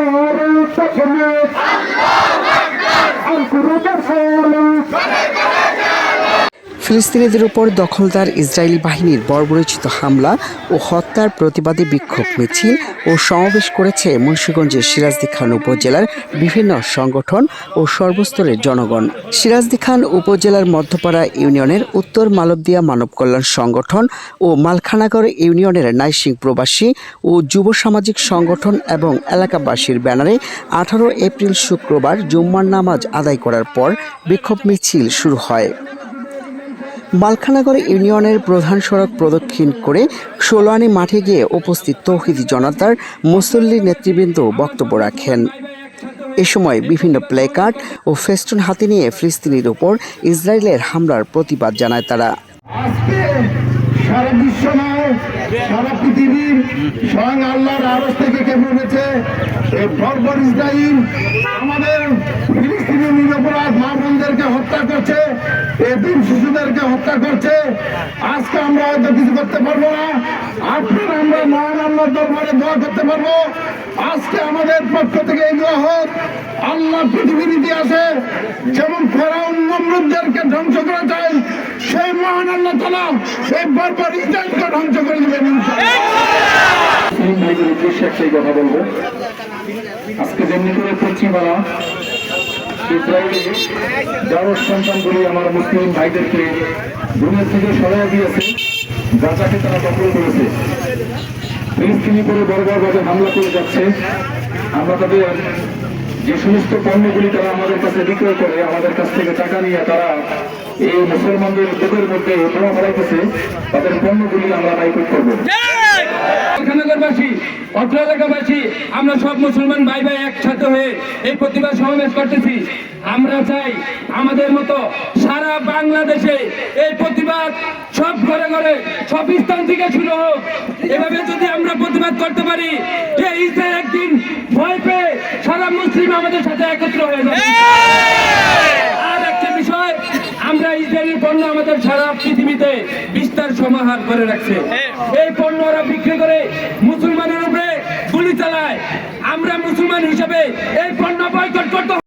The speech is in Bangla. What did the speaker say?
أكبر ফিলিস্তিনিদের উপর দখলদার ইসরায়েলি বাহিনীর বর্বরোচিত হামলা ও হত্যার প্রতিবাদী বিক্ষোভ, মিছিল ও সমাবেশ করেছে মুন্সীগঞ্জের সিরাজদি খান উপজেলার বিভিন্ন সংগঠন ও সর্বস্তরের জনগণ। সিরাজদি খান উপজেলার মধ্যপাড়া ইউনিয়নের উত্তর মালবদিয়া মানব কল্যাণ সংগঠন ও মালখানাগড় ইউনিয়নের নাইসিং প্রবাসী ও যুব সামাজিক সংগঠন এবং এলাকাবাসীর ব্যানারে আঠারো এপ্রিল শুক্রবার জুম্মার নামাজ আদায় করার পর বিক্ষোভ, মিছিল শুরু হয়। মালখানাগড় ইউনিয়নের প্রধান সড়ক প্রদক্ষিণ করে ষোলোয়ানি মাঠে গিয়ে উপস্থিত তৌহিদি জনতার মুসল্লি নেতৃবৃন্দ বক্তব্য রাখেন। এ সময় বিভিন্ন প্লেকার্ড ও ফেস্টুন হাতে নিয়ে ফিলিস্তিনির উপর ইসরায়েলের হামলার প্রতিবাদ জানায় তারা। সারা বিশ্ব নয় সারা পৃথিবীর স্বয়ং আল্লাহর আরস থেকে কেঁপে উঠেছে এই বর্বর ইসরায়েল আমাদের ফিলিস্তিনি হত্যা করছে এতিম শিশুদেরকে হত্যা করছে। আজকে আমরা হয়তো কিছু করতে পারব না। আপনারা আমরা মহান আল্লাহর দরবারে দোয়া করতে পারব। আজকে আমাদের পক্ষ থেকে এগুলো হোক। আল্লাহ পৃথিবীর ইতিহাসে যেমন ফেরাউন নমরুদদেরকে ধ্বংস করা যায়, সেই মহান আল্লাহ তালা সেই বরবার ইসরায়েলকে ধ্বংস করে দেবেন একটাই কথা বলব। আজকে যেমনি করে পশ্চিমারা ইসরায়েলে আমার মুসলিম ভাইদেরকে দুনিয়া থেকে সরাই দিয়েছে গাজাকে তারা দখল করেছে। ফিলিস্তিনি করে বর্বরভাবে হামলা করে যাচ্ছে। আমরা তাদের যে সমস্ত পণ্যগুলি তারা আমাদের কাছে বিক্রয় করে, আমাদের কাছ থেকে টাকা নিয়ে তারা এই মুসলমানদের বুকের মধ্যে বোমা ফেলাইতেছে তাদের পণ্যগুলি আমরা বাইকট করব। খানাগরবাসী অত্র এলাকাবাসী আমরা সব মুসলমান ভাই ভাই একসাথে হয়ে এই প্রতিবাদ সমাবেশ করতেছি। আমরা চাই আমাদের মতো সারা বাংলাদেশে এই প্রতিবাদ সব ঘরে ঘরে সব স্থান থেকে শুরু হোক। এভাবে যদি আমরা প্রতিবাদ করতে পারি যে ইসরায়েল একদিন ভয় পেয়ে সারা মুসলিম আমাদের সাথে একত্র হয়ে যাবে। আর একটা বিষয় আমরা ইসরায়েলের পণ্য আমাদের সারা পৃথিবীতে বিস্তার সমাহার করে রাখছে। এই পণ্য ওরা বিক্রি করে প্রতিষ্ঠান হিসেবে এই পণ্য বয়কট করতে হবে।